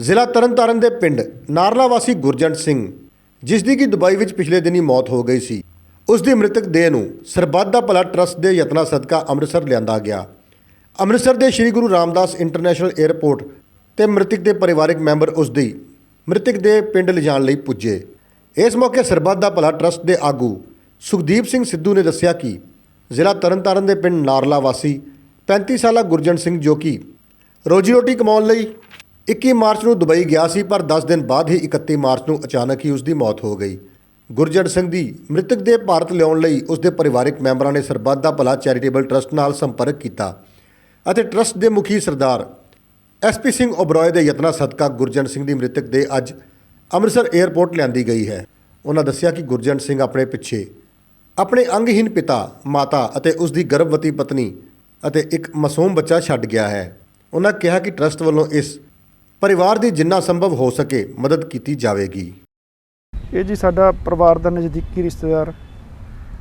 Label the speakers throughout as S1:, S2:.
S1: ਜ਼ਿਲ੍ਹਾ ਤਰਨਤਾਰਨ ਦੇ ਪਿੰਡ ਨਾਰਲਾ ਵਾਸੀ ਗੁਰਜੰਟ ਸਿੰਘ, ਜਿਸ ਦੀ ਕਿ ਦੁਬਈ ਵਿੱਚ ਪਿਛਲੇ ਦਿਨੀ ਮੌਤ ਹੋ ਗਈ ਸੀ। ਉਸ ਦੀ ਮ੍ਰਿਤਕ ਦੇਹ ਨੂੰ ਸਰਬੱਤ ਦਾ ਭਲਾ ਟਰਸਟ ਦੇ ਯਤਨਾਂ ਸਦਕਾ ਅੰਮ੍ਰਿਤਸਰ ਲਿਆਂਦਾ ਗਿਆ। ਅੰਮ੍ਰਿਤਸਰ ਦੇ ਸ੍ਰੀ ਗੁਰੂ ਰਾਮਦਾਸ ਇੰਟਰਨੈਸ਼ਨਲ 에ਅਰਪੋਰਟ ਤੇ ਮ੍ਰਿਤਕ ਦੇ ਪਰਿਵਾਰਕ ਮੈਂਬਰ ਉਸ ਦੀ ਮ੍ਰਿਤਕ ਦੇ ਪਿੰਡ ਲਿਜਾਣ ਲਈ ਪੁੱਜੇ। ਇਸ ਮੌਕੇ ਸਰਬੱਤ ਦਾ ਭਲਾ ਟਰਸਟ ਦੇ ਆਗੂ ਸੁਖਦੀਪ ਸਿੰਘ ਸਿੱਧੂ ਨੇ ਦੱਸਿਆ ਕਿ ਜ਼ਿਲ੍ਹਾ ਤਰਨਤਾਰਨ ਦੇ ਪਿੰਡ ਨਾਰਲਾ ਵਾਸੀ 35 ਸਾਲਾ ਗੁਰਜੰਟ ਸਿੰਘ ਜੋ ਕਿ ਰੋਜੀ ਰੋਟੀ ਕਮਾਉਣ ਲਈ 21 ਮਾਰਚ ਨੂੰ ਦੁਬਈ ਗਿਆ ਸੀ, ਪਰ 10 ਦਿਨ ਬਾਅਦ ਹੀ 31 ਮਾਰਚ ਨੂੰ ਅਚਾਨਕ ਹੀ ਉਸ ਦੀ ਮੌਤ ਹੋ ਗਈ। ਗੁਰਜੰਟ ਸਿੰਘ ਦੀ ਮ੍ਰਿਤਕ ਦੇ ਭਾਰਤ ਲਿਆਉਣ ਲਈ ਉਸ ਦੇ ਪਰਿਵਾਰਕ ਮੈਂਬਰਾਂ ਨੇ ਸਰਬੱਤ ਦਾ ਭਲਾ ਚੈਰੀਟੇਬਲ ਟਰਸਟ ਨਾਲ ਸੰਪਰਕ ਕੀਤਾ ਅਤੇ ਟਰਸਟ ਦੇ ਮੁਖੀ ਸਰਦਾਰ ਐਸਪੀ ਸਿੰਘ ਓਬਰੋਏ ਦੇ ਯਤਨਾਂ ਸਦਕਾ ਗੁਰਜੰਟ ਸਿੰਘ ਦੀ ਮ੍ਰਿਤਕ ਦੇ ਅੱਜ ਅੰਮ੍ਰਿਤਸਰ 에ਅਰਪੋਰਟ ਲਿਆਂਦੀ ਗਈ ਹੈ। ਉਹਨਾਂ ਦੱਸਿਆ ਕਿ ਗੁਰਜੰਟ ਸਿੰਘ ਆਪਣੇ ਪਿੱਛੇ ਆਪਣੇ ਅੰਗਹੀਨ ਪਿਤਾ, ਮਾਤਾ ਅਤੇ ਉਸ ਦੀ ਗਰਭਵਤੀ ਪਤਨੀ ਅਤੇ ਇੱਕ ਮਾਸੂਮ ਬੱਚਾ ਛੱਡ ਗਿਆ ਹੈ। ਉਹਨਾਂ ਕਿਹਾ ਕਿ ਟਰਸਟ ਵੱਲੋਂ ਇਸ ਪਰਿਵਾਰ ਦੀ ਜਿੰਨਾ ਸੰਭਵ ਹੋ ਸਕੇ ਮਦਦ ਕੀਤੀ ਜਾਵੇਗੀ।
S2: ਇਹ ਜੀ ਸਾਡਾ ਪਰਿਵਾਰ ਦਾ ਨਜ਼ਦੀਕੀ ਰਿਸ਼ਤੇਦਾਰ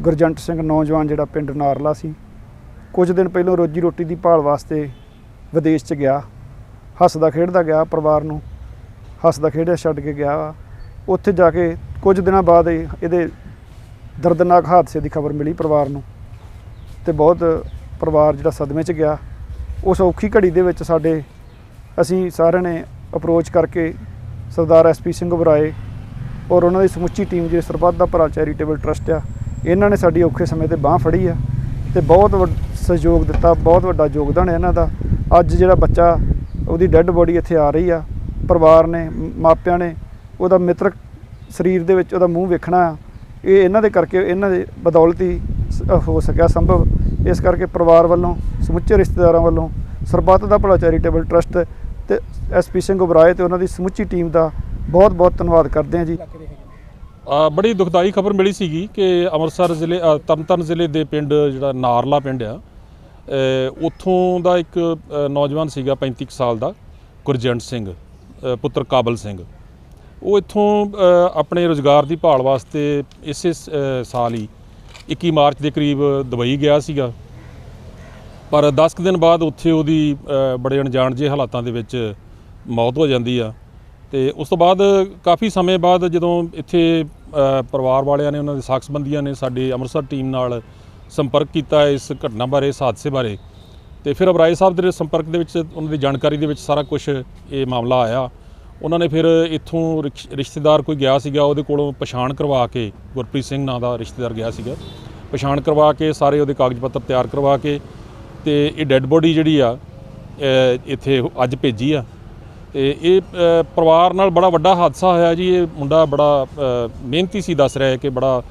S2: ਗੁਰਜੰਟ ਸਿੰਘ ਨੌਜਵਾਨ ਜਿਹੜਾ ਪਿੰਡ ਨਾਰਲਾ ਸੀ। ਕੁਝ ਦਿਨ ਪਹਿਲਾਂ ਰੋਜੀ ਰੋਟੀ ਦੀ ਭਾਲ ਵਾਸਤੇ ਵਿਦੇਸ਼ 'ਚ ਗਿਆ। ਹੱਸਦਾ ਖੇਡਦਾ ਗਿਆ ਪਰਿਵਾਰ ਨੂੰ। ਹੱਸਦਾ ਖੇਡਿਆ ਛੱਡ ਕੇ ਗਿਆ। ਵਾ ਉੱਥੇ ਜਾ ਕੇ ਕੁਝ ਦਿਨਾਂ ਬਾਅਦ ਇਹ- ਇਹਦੇ ਦਰਦਨਾਕ ਹਾਦਸੇ ਦੀ ਖਬਰ ਮਿਲੀ ਪਰਿਵਾਰ ਨੂੰ। ਤੇ ਬਹੁਤ ਪਰਿਵਾਰ ਜਿਹੜਾ ਸਦਮੇ 'ਚ ਗਿਆ। ਉਸ ਔਖੀ ਘੜੀ ਦੇ ਵਿੱਚ ਸਾਡੇ ਅਸੀਂ ਸਾਰਿਆਂ ਨੇ ਅਪਰੋਚ ਕਰਕੇ ਸਰਦਾਰ ਐਸਪੀ ਸਿੰਘ ਬਰਾਏ ਔਰ ਉਹਨਾਂ ਦੀ ਸਮੁੱਚੀ ਟੀਮ ਜਿਹੜੀ ਸਰਬੱਤ ਦਾ ਭਲਾ ਚੈਰੀਟੇਬਲ ਟਰਸਟ ਆ, ਇਹਨਾਂ ਨੇ ਸਾਡੀ ਔਖੇ ਸਮੇਂ ਤੇ ਬਾਹ ਫੜੀ ਆ ਤੇ ਬਹੁਤ ਵੱਡ- ਸਹਿਯੋਗ ਦਿੱਤਾ, ਬਹੁਤ ਵੱਡਾ ਯੋਗਦਾਨ ਹੈ ਇਹਨਾਂ ਦਾ। ਅੱਜ ਜਿਹੜਾ ਬੱਚਾ ਉਹਦੀ ਡੈੱਡ ਬੋਡੀ ਇੱਥੇ ਆ ਰਹੀ ਆ, ਪਰਿਵਾਰ ਨੇ ਮਾਪਿਆਂ ਨੇ, ਉਹਦਾ ਮਿੱਤਰਕ ਸਰੀਰ ਦੇ ਵਿੱਚ ਉਹਦਾ ਮੂੰਹ ਵੇਖਣਾ ਆ, ਇਹ ਇਹਨਾਂ ਦੇ ਕਰਕੇ, ਇਹਨਾਂ ਦੇ ਬਦੌਲਤੀ ਹੋ ਸਕਿਆ ਸੰਭਵ। ਇਸ ਕਰਕੇ ਪਰਿਵਾਰ ਵੱਲੋਂ, ਸਮੁੱਚੇ ਰਿਸ਼ਤੇਦਾਰਾਂ ਵੱਲੋਂ ਸਰਬੱਤ ਦਾ ਭਲਾ ਚੈਰੀਟੇਬਲ ਟਰਸਟ ਤੇ ਐਸਪੀ ਸਿੰਘ ਉਬਰਾਏ ਤੇ ਉਹਨਾਂ ਦੀ ਸਮੁੱਚੀ ਟੀਮ ਦਾ ਬਹੁਤ ਬਹੁਤ ਧੰਨਵਾਦ ਕਰਦੇ ਹਾਂ ਜੀ।
S3: ਬੜੀ ਦੁਖਦਾਈ ਖਬਰ ਮਿਲੀ ਸੀਗੀ ਕਿ ਅੰਮ੍ਰਿਤਸਰ ਜ਼ਿਲ੍ਹੇ ਅ, ਤਰਨਤਾਰਨ ਜ਼ਿਲ੍ਹੇ ਦੇ ਪਿੰਡ ਜਿਹੜਾ ਨਾਰਲਾ ਪਿੰਡ ਆ ਉੱਥੋਂ ਦਾ ਇੱਕ ਨੌਜਵਾਨ ਸੀਗਾ 35 ਕੁ ਸਾਲ ਦਾ ਗੁਰਜੰਟ ਸਿੰਘ ਪੁੱਤਰ ਕਾਬਲ ਸਿੰਘ। ਉਹ ਇੱਥੋਂ ਆਪਣੇ ਰੋਜ਼ਗਾਰ ਦੀ ਭਾਲ ਵਾਸਤੇ ਇਸੇ ਸਾਲ ਹੀ 21 ਮਾਰਚ ਦੇ ਕਰੀਬ ਦੁਬਈ ਗਿਆ ਸੀਗਾ। ਪਰ 10 ਕੁ ਦਿਨ ਬਾਅਦ ਉੱਥੇ ਉਹਦੀ ਬੜੇ ਅਣਜਾਣ ਜਿਹੇ ਹਾਲਾਤਾਂ ਦੇ ਵਿੱਚ ਮੌਤ ਹੋ ਜਾਂਦੀ ਆ। ਤੇ ਉਸ ਤੋਂ ਬਾਅਦ ਕਾਫੀ ਸਮੇਂ ਬਾਅਦ ਜਦੋਂ ਇੱਥੇ ਪਰਿਵਾਰ ਵਾਲਿਆਂ ਨੇ ਉਹਨਾਂ ਦੇ ਸਾਖ ਸੰਬੰਧੀਆਂ ਨੇ ਸਾਡੀ ਅੰਮ੍ਰਿਤਸਰ ਟੀਮ ਨਾਲ ਸੰਪਰਕ ਕੀਤਾ ਇਸ ਘਟਨਾ ਬਾਰੇ, ਇਸ ਹਾਦਸੇ ਬਾਰੇ, ਤੇ ਫਿਰ ਅਬਰਾਏ ਸਾਹਿਬ ਦੇ ਸੰਪਰਕ ਦੇ ਵਿੱਚ ਉਹਨਾਂ ਦੀ ਜਾਣਕਾਰੀ ਦੇ ਵਿੱਚ ਸਾਰਾ ਕੁਝ ਇਹ ਮਾਮਲਾ ਆਇਆ। ਉਹਨਾਂ ਨੇ ਫਿਰ ਇੱਥੋਂ ਰਿਸ਼- ਰਿਸ਼ਤੇਦਾਰ ਕੋਈ ਗਿਆ ਸੀਗਾ, ਉਹਦੇ ਕੋਲੋਂ ਪਛਾਣ ਕਰਵਾ ਕੇ, ਗੁਰਪ੍ਰੀਤ ਸਿੰਘ ਨਾਂ ਦਾ ਰਿਸ਼ਤੇਦਾਰ ਗਿਆ ਸੀਗਾ। ਪਛਾਣ ਕਰਵਾ ਕੇ, ਸਾਰੇ ਉਹਦੇ ਕਾਗਜ਼ ਪੱਤਰ ਤਿਆਰ ਕਰਵਾ ਕੇ ਤੇ ਇਹ ਡੈੱਡ ਬੋਡੀ ਜਿਹੜੀ ਆ ਇੱਥੇ ਅੱਜ ਭੇਜੀ ਆ। ਤੇ ਇਹ ਪਰਿਵਾਰ ਨਾਲ ਬੜਾ ਵੱਡਾ ਹਾਦਸਾ ਹੋਇਆ ਜੀ। ਇਹ ਮੁੰਡਾ ਬੜਾ ਮਿਹਨਤੀ ਸੀ, ਦੱਸ ਰਿਹਾ ਹੈ ਕਿ ਬੜਾ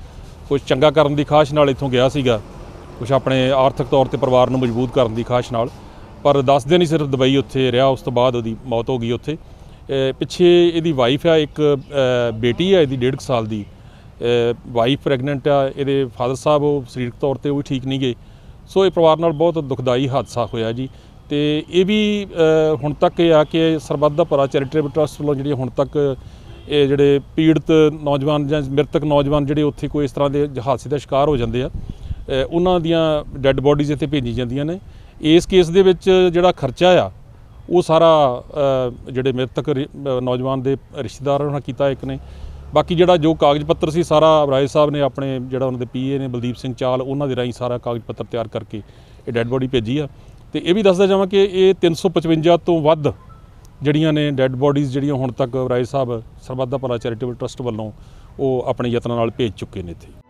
S3: ਕੁਝ ਚੰਗਾ ਕਰਨ ਦੀ ਖਾਸ਼ ਨਾਲ ਇੱਥੋਂ ਗਿਆ ਸੀਗਾ। ਕੁਝ ਆਪਣੇ ਆਰਥਿਕ ਤੌਰ ਤੇ ਪਰਿਵਾਰ ਨੂੰ ਮਜ਼ਬੂਤ ਕਰਨ ਦੀ ਖਾਸ਼ ਨਾਲ। ਪਰ 10 ਦਿਨ ਹੀ ਸਿਰਫ ਦੁਬਈ ਉੱਥੇ ਰਿਹਾ, ਉਸ ਤੋਂ ਬਾਅਦ ਉਹਦੀ ਮੌਤ ਹੋ ਗਈ ਉੱਥੇ। ਪਿੱਛੇ ਇਹਦੀ ਵਾਈਫ ਆ, ਇੱਕ ਬੇਟੀ ਆ, ਇਹਦੀ 1.5 ਸਾਲ ਦੀ। ਵਾਈਫ ਪ੍ਰੈਗਨੈਂਟ ਆ, ਇਹਦੇ ਫਾਦਰ ਸਾਹਿਬ ਉਹ ਸਰੀਰਕ ਤੌਰ ਤੇ ਉਹ ਵੀ ਠੀਕ ਨਹੀਂ ਗਏ। ਸੋ ਇਹ ਪਰਿਵਾਰ ਨਾਲ ਬਹੁਤ ਦੁਖਦਾਈ ਹਾਦਸਾ ਹੋਇਆ ਜੀ। ਤੇ ਇਹ ਵੀ ਹੁਣ ਤੱਕ ਇਹ ਆ ਕਿ ਸਰਬੱਤ ਦਾ ਭਲਾ ਚੈਰੀਟੇਬਲ ਟਰਸਟ ਵੱਲੋਂ ਜਿਹੜੀ ਹੁਣ ਤੱਕ ਇਹ ਜਿਹੜੇ ਪੀੜਤ ਨੌਜਵਾਨ ਜਾਂ ਮ੍ਰਿਤਕ ਨੌਜਵਾਨ ਜਿਹੜੇ ਉੱਥੇ ਕੋਈ ਇਸ ਤਰ੍ਹਾਂ ਦੇ ਹਾਦਸੇ ਦਾ ਸ਼ਿਕਾਰ ਹੋ ਜਾਂਦੇ ਆ ਉਹਨਾਂ ਦੀਆਂ ਡੈੱਡ ਬੋਡੀਜ਼ ਇੱਥੇ ਭੇਜੀ ਜਾਂਦੀਆਂ ਨੇ। ਇਸ ਕੇਸ ਦੇ ਵਿੱਚ ਜਿਹੜਾ ਖਰਚਾ ਆ, ਉਹ ਸਾਰਾ ਜਿਹੜੇ ਮ੍ਰਿਤਕ ਰਿ- ਨੌਜਵਾਨ ਦੇ ਰਿਸ਼ਤੇਦਾਰਾਂ ਨਾਲ ਕੀਤਾ ਇੱਕ ਨੇ। ਬਾਕੀ ਜਿਹੜਾ ਜੋ ਕਾਗਜ਼ ਪੱਤਰ ਸੀ, ਸਾਰਾ ਰਾਏ ਸਾਹਿਬ ਨੇ ਆਪਣੇ ਜਿਹੜਾ ਉਹਨਾਂ ਦੇ ਪੀਏ ਨੇ ਬਲਦੀਪ ਸਿੰਘ ਚਾਲ, ਉਹਨਾਂ ਦੇ ਰਾਹੀਂ ਸਾਰਾ ਕਾਗਜ਼ ਪੱਤਰ ਤਿਆਰ ਕਰਕੇ ਇਹ ਡੈੱਡ ਬੋਡੀ ਭੇਜੀ ਆ। ਤੇ ਇਹ ਵੀ ਦੱਸਦਾ ਜਾਵਾਂ ਕਿ ਇਹ 355 ਤੋਂ ਵੱਧ ਜਿਹੜੀਆਂ ਨੇ ਡੈੱਡ ਬੋਡੀਜ਼ ਜਿਹੜੀਆਂ ਹੁਣ ਤੱਕ ਰਾਏ ਸਾਹਿਬ ਸਰਬੱਤ ਦਾ ਭਲਾ ਚੈਰੀਟੇਬਲ ਟਰਸਟ ਵੱਲੋਂ ਉਹ ਆਪਣੇ ਯਤਨਾਂ ਨਾਲ ਭੇਜ ਚੁੱਕੇ ਨੇ ਇੱਥੇ।